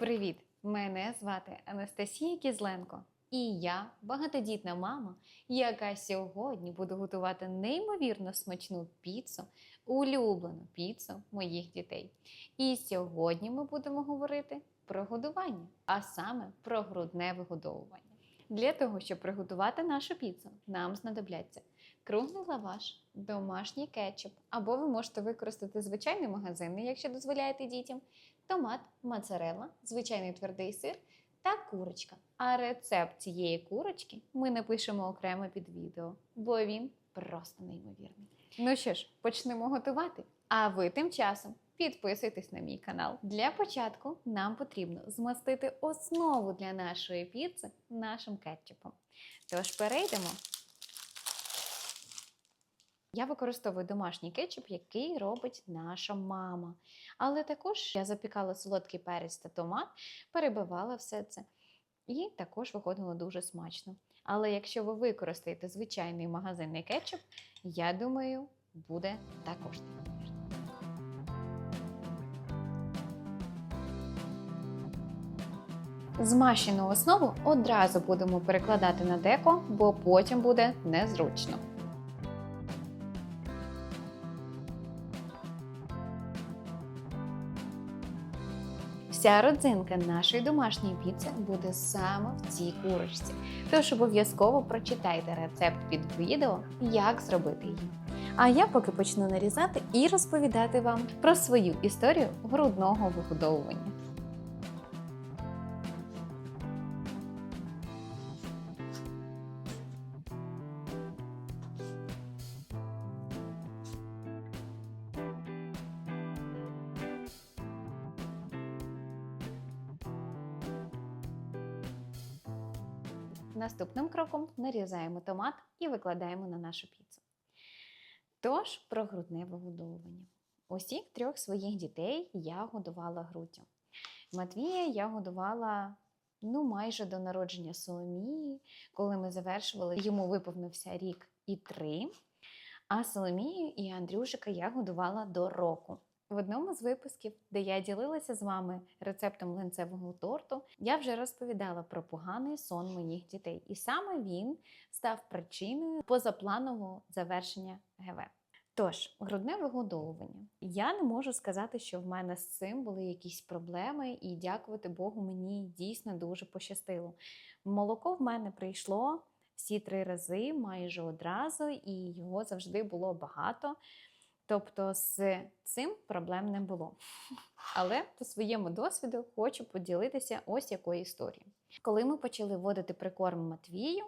Привіт! Мене звати Анастасія Кізленко. І я багатодітна мама, яка сьогодні буде готувати неймовірно смачну піцу, улюблену піцу моїх дітей. І сьогодні ми будемо говорити про годування, а саме про грудне вигодовування. Для того, щоб приготувати нашу піцу, нам знадобляться круглий лаваш, домашній кетчуп, або ви можете використати звичайний магазинний, якщо дозволяєте дітям, томат, моцарелла, звичайний твердий сир та курочка. А рецепт цієї курочки ми напишемо окремо під відео, бо він просто неймовірний. Ну що ж, почнемо готувати. А ви тим часом підписуйтесь на мій канал. Для початку нам потрібно змастити основу для нашої піци нашим кетчупом. Тож перейдемо. Я використовую домашній кетчуп, який робить наша мама. Але також я запікала солодкий перець та томат, перебивала все це. І також виходило дуже смачно. Але якщо ви використаєте звичайний магазинний кетчуп, я думаю, буде також неймовірно. Змащену основу одразу будемо перекладати на деко, бо потім буде незручно. Вся родзинка нашої домашньої піци буде саме в цій курочці. Тож обов'язково прочитайте рецепт під відео, як зробити її. А я поки почну нарізати і розповідати вам про свою історію грудного вигодовування. Наступним кроком нарізаємо томат і викладаємо на нашу піцу. Тож про грудне вигодовування. Усіх трьох своїх дітей я годувала груддю. Матвія я годувала ну, майже до народження Соломії, коли ми завершували, йому виповнився рік і три. А Соломію і Андрюшика я годувала до року. В одному з випусків, де я ділилася з вами рецептом линцевого торту, я вже розповідала про поганий сон моїх дітей, і саме він став причиною позапланового завершення ГВ. Тож, грудне вигодовування. Я не можу сказати, що в мене з цим були якісь проблеми, і дякувати Богу, мені дійсно дуже пощастило. Молоко в мене прийшло всі три рази, майже одразу, і його завжди було багато. Тобто з цим проблем не було. Але по своєму досвіду хочу поділитися ось якою історією. Коли ми почали вводити прикорм Матвію,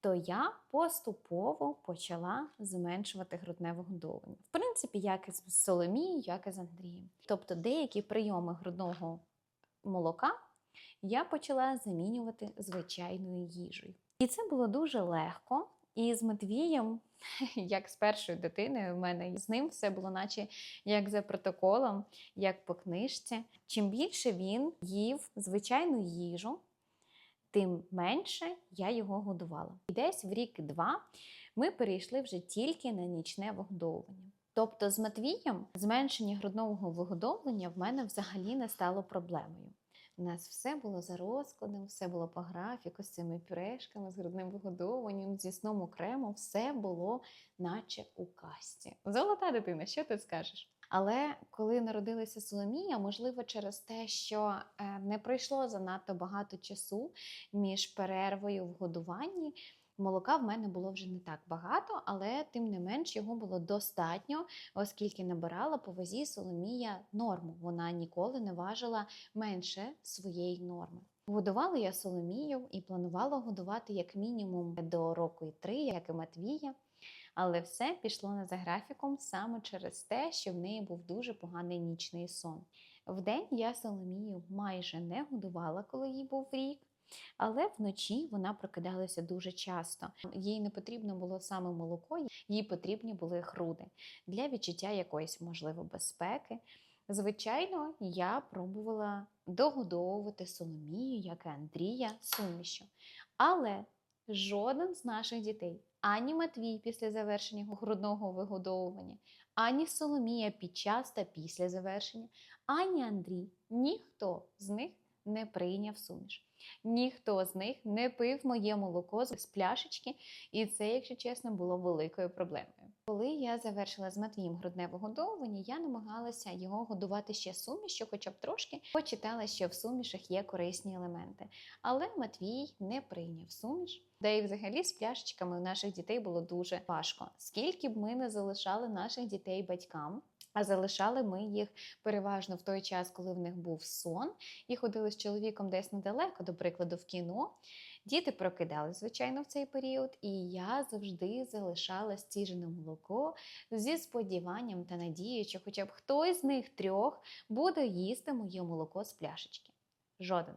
то я поступово почала зменшувати грудне вигодовування. В принципі, як і з Соломією, як і з Андрієм. Тобто деякі прийоми грудного молока я почала замінювати звичайною їжею. І це було дуже легко. І з Матвієм, як з першою дитиною, в мене з ним все було, наче як за протоколом, як по книжці. Чим більше він їв звичайну їжу, тим менше я його годувала. І десь в рік-два ми перейшли вже тільки на нічне вигодовування. Тобто з Матвієм зменшення грудного вигодовлення в мене взагалі не стало проблемою. У нас все було за розкладом, все було по графіку, з цими пюрешками, з грудним вигодовуванням, зі сном окремо, все було наче у касті. Золота дитина, що ти скажеш? Але коли народилася Соломія, можливо, через те, що не пройшло занадто багато часу між перервою в годуванні. Молока в мене було вже не так багато, але тим не менш його було достатньо, оскільки набирала по вазі Соломія норму. Вона ніколи не важила менше своєї норми. Годувала я Соломію і планувала годувати як мінімум до року і три, як і Матвія. Але все пішло не за графіком саме через те, що в неї був дуже поганий нічний сон. Вдень я Соломію майже не годувала, коли їй був рік. Але вночі вона прокидалася дуже часто. Їй не потрібно було саме молоко, їй потрібні були груди для відчуття якоїсь, можливо, безпеки. Звичайно, я пробувала догодовувати Соломію, як і Андрія, сумішю. Але жоден з наших дітей, ані Матвій після завершення грудного вигодовування, ані Соломія під час та після завершення, ані Андрій, ніхто з них не прийняв суміш. Ніхто з них не пив моє молоко з пляшечки, і це, якщо чесно, було великою проблемою. Коли я завершила з Матвієм грудне вигодовування, я намагалася його годувати ще сумішю, хоча б трошки, почитала, що в сумішах є корисні елементи. Але Матвій не прийняв суміш. Де і взагалі з пляшечками у наших дітей було дуже важко. Скільки б ми не залишали наших дітей батькам, а залишали ми їх переважно в той час, коли в них був сон, і ходили з чоловіком десь недалеко, до прикладу, в кіно. Діти прокидали, звичайно, в цей період, і я завжди залишала стіжене молоко зі сподіванням та надією, що хоча б хтось з них трьох буде їсти моє молоко з пляшечки. Жоден.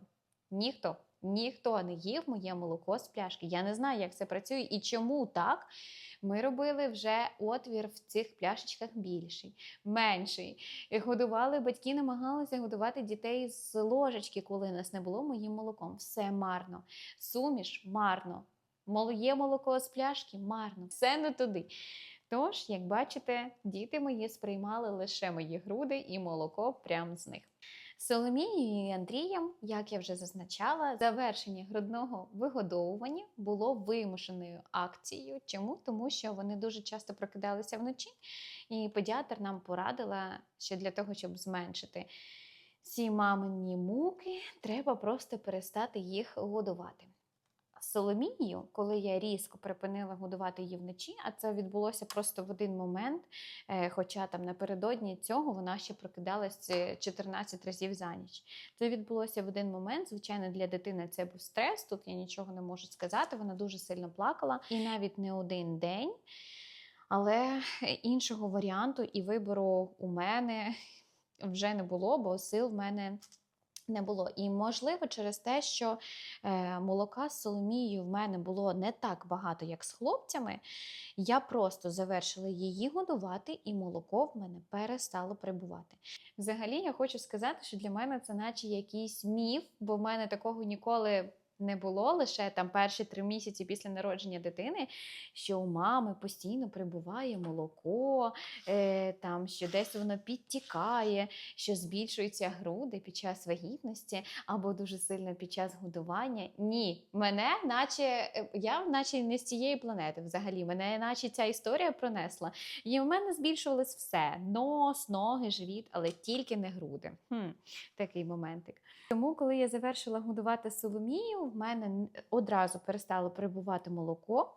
Ніхто. Ніхто не їв моє молоко з пляшки. Я не знаю, як це працює і чому так. Ми робили вже отвір в цих пляшечках більший, менший. Годували батьки, намагалися годувати дітей з ложечки, коли нас не було моїм молоком. Все марно. Суміш марно. Моє молоко з пляшки марно. Все не туди. Тож, як бачите, діти мої сприймали лише мої груди і молоко прямо з них. Соломією і Андрієм, як я вже зазначала, завершення грудного вигодовування було вимушеною акцією. Чому? Тому що вони дуже часто прокидалися вночі, і педіатр нам порадила, що для того, щоб зменшити ці мамині муки, треба просто перестати їх годувати. Соломію, коли я різко припинила годувати її вночі, а це відбулося просто в один момент. е, Хоча там напередодні цього вона ще прокидалась е, 14 разів за ніч. Це відбулося в один момент. Звичайно, для дитини це був стрес. Тут я нічого не можу сказати. Вона дуже сильно плакала, і навіть не один день. Але іншого варіанту і вибору у мене вже не було, бо сил в мене не було. І можливо, через те, що е, молока з Соломією в мене було не так багато, як з хлопцями, я просто завершила її годувати, і молоко в мене перестало прибувати. Взагалі, я хочу сказати, що для мене це наче якийсь міф, бо в мене такого ніколи. Не було лише там перші три місяці після народження дитини, що у мами постійно прибуває молоко, е, там, що десь воно підтікає, що збільшуються груди під час вагітності або дуже сильно під час годування. Ні, мене, наче е, я наче не з цієї планети взагалі. Мене наче ця історія пронесла. І в мене збільшувалось все: нос, ноги, живіт, але тільки не груди. Хм, такий моментик. Тому, коли я завершила годувати Соломію, в мене одразу перестало прибувати молоко.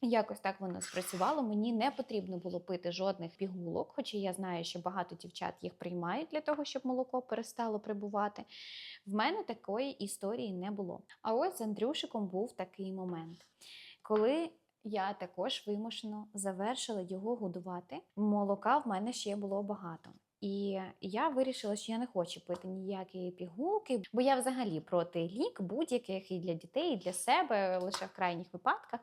Якось так воно спрацювало. Мені не потрібно було пити жодних пігулок, хоча я знаю, що багато дівчат їх приймають для того, щоб молоко перестало прибувати. В мене такої історії не було. А ось з Андрюшиком був такий момент, коли я також вимушено завершила його годувати. Молока в мене ще було багато. І я вирішила, що я не хочу пити ніякі пігулки, бо я взагалі проти лік будь-яких і для дітей, і для себе, лише в крайніх випадках.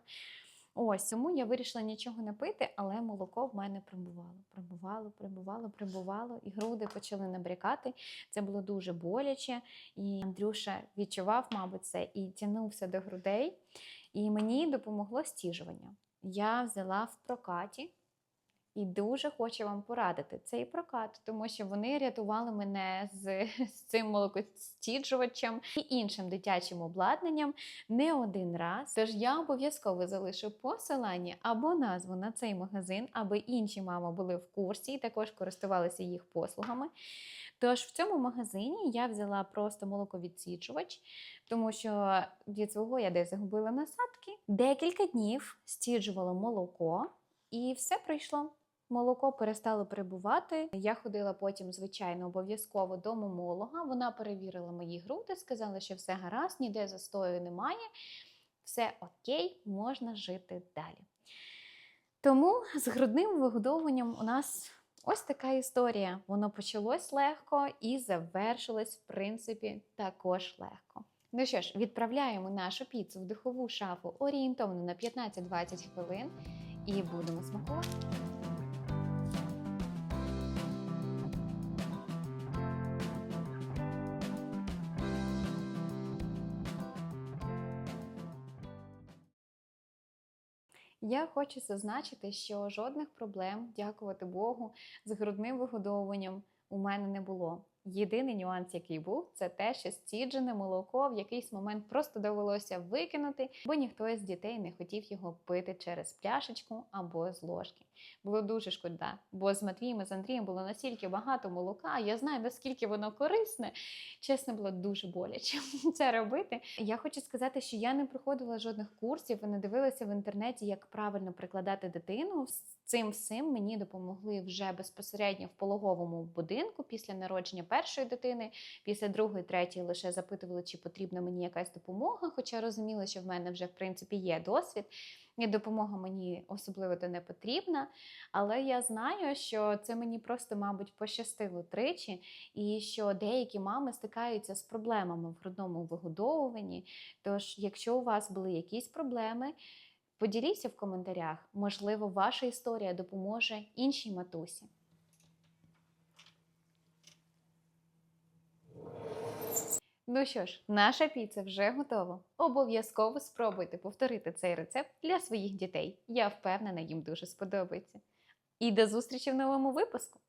Ось тому я вирішила нічого не пити, але молоко в мене прибувало. Прибувало, прибувало, прибувало, і груди почали набрякати. Це було дуже боляче. І Андрюша відчував, мабуть, це і тягнувся до грудей. І мені допомогло стіжування. Я взяла в прокаті і дуже хочу вам порадити цей прокат, тому що вони рятували мене з, з цим молокостіджувачем і іншим дитячим обладнанням не один раз. Тож я обов'язково залишу посилання або назву на цей магазин, аби інші мами були в курсі і також користувалися їх послугами. Тож в цьому магазині я взяла просто молоковідсічувач, тому що від свого я десь загубила насадки. Декілька днів стіджувала молоко, і все пройшло. Молоко перестало прибувати. Я ходила потім, звичайно, обов'язково до мамолога. Вона перевірила мої груди, сказала, що все гаразд, ніде застою немає, все окей, можна жити далі. Тому з грудним вигодовуванням у нас ось така історія. Воно почалось легко і завершилось, в принципі, також легко. Ну що ж, відправляємо нашу піцу в духову шафу орієнтовно на 15-20 хвилин і будемо смакувати. Я хочу зазначити, що жодних проблем, дякувати Богу, з грудним вигодовуванням у мене не було. Єдиний нюанс, який був, це те, що стіджене молоко в якийсь момент просто довелося викинути, бо ніхто з дітей не хотів його пити через пляшечку або з ложки. Було дуже шкода, бо з Матвієм і з Андрієм було настільки багато молока. Я знаю, наскільки воно корисне. Чесно, було дуже боляче це робити. Я хочу сказати, що я не проходила жодних курсів не дивилася в інтернеті, як правильно прикладати дитину. Цим всім мені допомогли вже безпосередньо в пологовому будинку після народження першої дитини. Після другої, третьої лише запитували, чи потрібна мені якась допомога, хоча розуміла, що в мене вже в принципі є досвід. І допомога мені особливо то не потрібна. Але я знаю, що це мені просто, мабуть, пощастило тричі, і що деякі мами стикаються з проблемами в грудному вигодовуванні. Тож, якщо у вас були якісь проблеми, поділіться в коментарях. Можливо, ваша історія допоможе іншій матусі. Ну що ж, наша піца вже готова. Обов'язково спробуйте повторити цей рецепт для своїх дітей. Я впевнена, їм дуже сподобається. І до зустрічі в новому випуску!